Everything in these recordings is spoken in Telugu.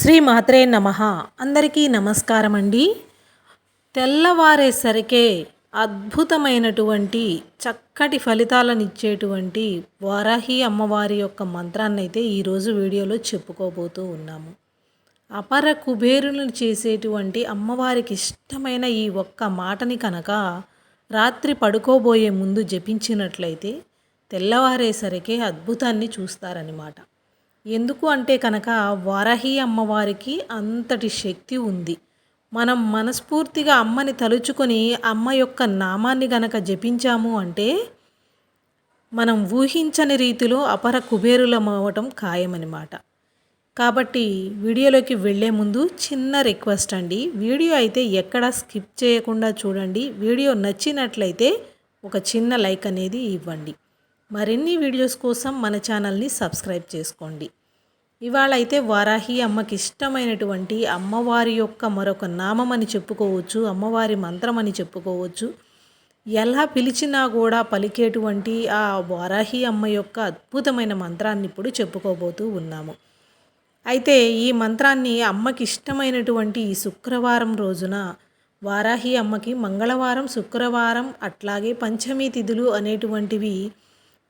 శ్రీ మాత్రే నమ. అందరికీ నమస్కారం అండి తెల్లవారేసరికే అద్భుతమైనటువంటి చక్కటి ఫలితాలను ఇచ్చేటువంటి వారాహి అమ్మవారి యొక్క మంత్రాన్ని అయితే ఈరోజు వీడియోలో చెప్పుకోబోతూ ఉన్నాము. అపర కుబేరులను చేసేటువంటి అమ్మవారికి ఇష్టమైన ఈ ఒక్క మాటని కనుక రాత్రి పడుకోబోయే ముందు జపించినట్లయితే తెల్లవారేసరికే అద్భుతాన్ని చూస్తారన్నమాట. ఎందుకు అంటే కనుక వారాహి అమ్మవారికి అంతటి శక్తి ఉంది. మనం మనస్ఫూర్తిగా అమ్మని తలుచుకొని అమ్మ యొక్క నామాన్ని గనక జపించాము అంటే మనం ఊహించని రీతిలో అపర కుబేరులం అవ్వటం ఖాయమన్నమాట కాబట్టి వీడియోలోకి వెళ్ళే ముందు చిన్న రిక్వెస్ట్ అండి. వీడియో అయితే ఎక్కడా స్కిప్ చేయకుండా చూడండి. వీడియో నచ్చినట్లయితే ఒక చిన్న లైక్ అనేది ఇవ్వండి. మరిన్ని వీడియోస్ కోసం మన ఛానల్ని సబ్స్క్రైబ్ చేసుకోండి. ఇవాళ అయితే వారాహి అమ్మకి ఇష్టమైనటువంటి అమ్మవారి యొక్క మరొక నామం అని చెప్పుకోవచ్చు అమ్మవారి మంత్రం అని చెప్పుకోవచ్చు. ఎలా పిలిచినా కూడా పలికేటువంటి ఆ వారాహి అమ్మ యొక్క అద్భుతమైన మంత్రాన్ని ఇప్పుడు చెప్పుకోబోతూ ఉన్నాము. అయితే ఈ మంత్రాన్ని అమ్మకి ఇష్టమైనటువంటి ఈ శుక్రవారం రోజున వారాహి అమ్మకి మంగళవారం శుక్రవారం అట్లాగే పంచమి తిథులు అనేటువంటివి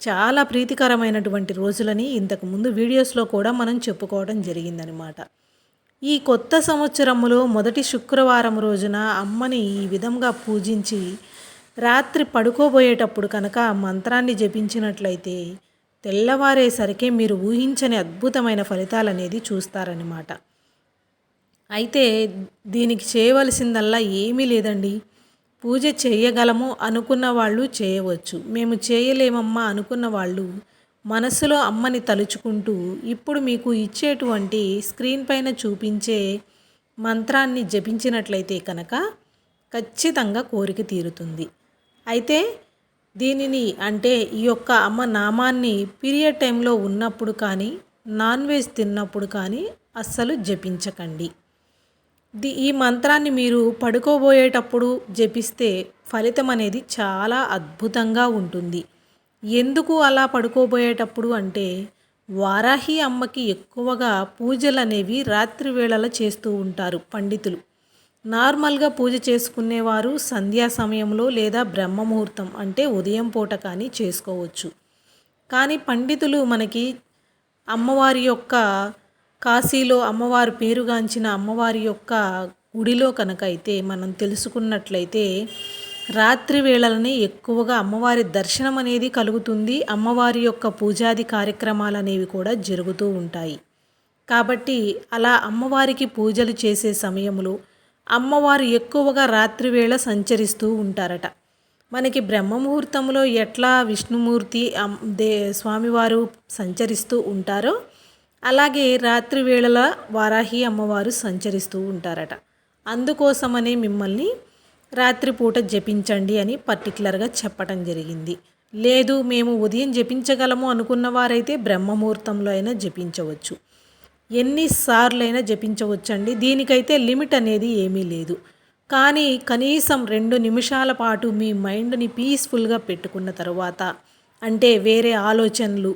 చాలా ప్రీతికరమైనటువంటి రోజులని ఇంతకు ముందు వీడియోస్లో కూడా మనం చెప్పుకోవడం జరిగిందనమాట ఈ కొత్త సంవత్సరములో మొదటి శుక్రవారం రోజున అమ్మని ఈ విధంగా పూజించి రాత్రి పడుకోబోయేటప్పుడు కనుక మంత్రాన్ని జపించినట్లయితే తెల్లవారేసరికి మీరు ఊహించని అద్భుతమైన ఫలితాలు అనేది చూస్తారనమాట అయితే దీనికి చేయవలసిందల్లా ఏమీ లేదండి. పూజ చేయగలము అనుకున్న వాళ్ళు చేయవచ్చు. మేము చేయలేమమ్మా అనుకున్న వాళ్ళు మనసులో అమ్మని తలుచుకుంటూ ఇప్పుడు మీకు ఇచ్చేటువంటి స్క్రీన్ పైన చూపించే మంత్రాన్ని జపించినట్లయితే కనుక ఖచ్చితంగా కోరిక తీరుతుంది. అయితే దీనిని అంటే ఈ యొక్క అమ్మ నామాన్ని పీరియడ్ టైంలో ఉన్నప్పుడు కానీ నాన్ వెజ్ తిన్నప్పుడు కానీ అస్సలు జపించకండి. ఈ మంత్రాన్ని మీరు పడుకోబోయేటప్పుడు జపిస్తే ఫలితం అనేది చాలా అద్భుతంగా ఉంటుంది. ఎందుకు అలా పడుకోబోయేటప్పుడు అంటే వారాహి అమ్మకి ఎక్కువగా పూజలు అనేవి రాత్రి వేళలో చేస్తూ ఉంటారు పండితులు. నార్మల్గా పూజ చేసుకునేవారు సంధ్యా సమయంలో లేదా బ్రహ్మముహూర్తం అంటే ఉదయం పూట కానీ చేసుకోవచ్చు. కానీ పండితులు మనకి అమ్మవారి యొక్క కాశీలో అమ్మవారు పేరుగాంచిన అమ్మవారి యొక్క గుడిలో కనుక అయితే మనం తెలుసుకున్నట్లయితే రాత్రి వేళలని ఎక్కువగా అమ్మవారి దర్శనం అనేది కలుగుతుంది. అమ్మవారి యొక్క పూజాది కార్యక్రమాలు అనేవి కూడా జరుగుతూ ఉంటాయి. కాబట్టి అలా అమ్మవారికి పూజలు చేసే సమయంలో అమ్మవారు ఎక్కువగా రాత్రి వేళ సంచరిస్తూ ఉంటారట. మనకి బ్రహ్మముహూర్తంలో ఎట్లా విష్ణుమూర్తి దే స్వామివారు సంచరిస్తూ ఉంటారో అలాగే రాత్రి వేళల వారాహి అమ్మవారు సంచరిస్తూ ఉంటారట. అందుకోసమనే మిమ్మల్ని రాత్రిపూట జపించండి అని పర్టికులర్గా చెప్పటం జరిగింది. లేదు మేము ఉదయం జపించగలము అనుకున్న వారైతే బ్రహ్మముహూర్తంలో అయినా జపించవచ్చు. ఎన్నిసార్లైనా జపించవచ్చండి. దీనికైతే లిమిట్ అనేది ఏమీ లేదు. కానీ కనీసం రెండు నిమిషాల పాటు మీ మైండ్ని పీస్ఫుల్గా పెట్టుకున్న తర్వాత అంటే వేరే ఆలోచనలు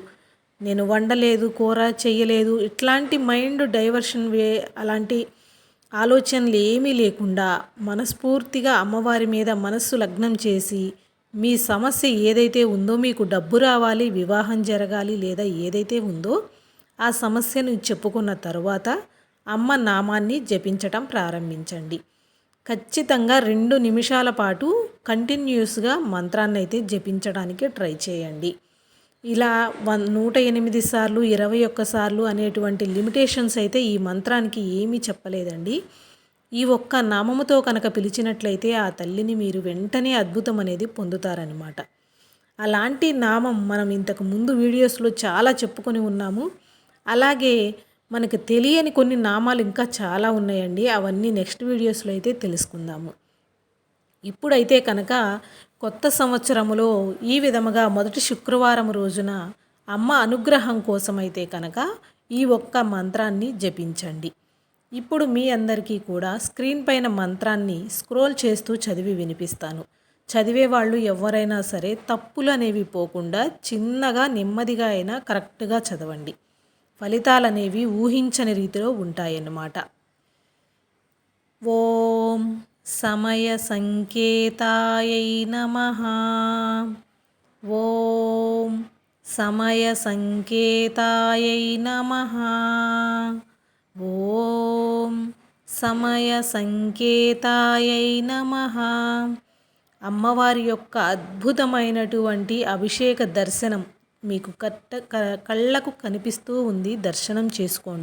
నేను వండలేదు కూర చేయలేదు ఇట్లాంటి మైండ్ డైవర్షన్ వే అలాంటి ఆలోచనలు ఏమీ లేకుండా మనస్ఫూర్తిగా అమ్మవారి మీద మనస్సు లగ్నం చేసి మీ సమస్య ఏదైతే ఉందో మీకు డబ్బు రావాలి వివాహం జరగాలి లేదా ఏదైతే ఉందో ఆ సమస్యను చెప్పుకున్న తరువాత అమ్మ నామాన్ని జపించటం ప్రారంభించండి. ఖచ్చితంగా రెండు నిమిషాల పాటు కంటిన్యూస్గా మంత్రాన్ని అయితే జపించడానికి ట్రై చేయండి. ఇలా వన్ నూట ఎనిమిది సార్లు ఇరవై ఒక్క సార్లు అనేటువంటి లిమిటేషన్స్ అయితే ఈ మంత్రానికి ఏమీ చెప్పలేదండి. ఈ ఒక్క నామముతో కనుక పిలిచినట్లయితే ఆ తల్లిని మీరు వెంటనే అద్భుతం అనేది పొందుతారనమాట అలాంటి నామం మనం ఇంతకు ముందు వీడియోస్లో చాలా చెప్పుకొని ఉన్నాము. అలాగే మనకు తెలియని కొన్ని నామాలు ఇంకా చాలా ఉన్నాయండి. అవన్నీ నెక్స్ట్ వీడియోస్లో అయితే తెలుసుకుందాము. ఇప్పుడైతే కనుక కొత్త సంవత్సరములో ఈ విధముగా మొదటి శుక్రవారం రోజున అమ్మ అనుగ్రహం కోసమైతే కనుక ఈ ఒక్క మంత్రాన్ని జపించండి. ఇప్పుడు మీ అందరికీ కూడా స్క్రీన్ పైన మంత్రాన్ని స్క్రోల్ చేస్తూ చదివి వినిపిస్తాను. చదివే వాళ్ళు ఎవరైనా సరే తప్పులు అనేవి పోకుండా చిన్నగా నెమ్మదిగా అయినా కరెక్ట్గా చదవండి. ఫలితాలు అనేవి ఊహించని రీతిలో ఉంటాయన్నమాట. ఓం సమయ సంకేతాయై నమ. ఓం సమయ సంకేతాయై నమ. ఓం సమయ సంకేతాయై నమ. అమ్మవారి యొక్క అద్భుతమైనటువంటి అభిషేక దర్శనం మీకు కట్ట కళ్ళకు కనిపిస్తూ ఉంది. దర్శనం చేసుకోండి.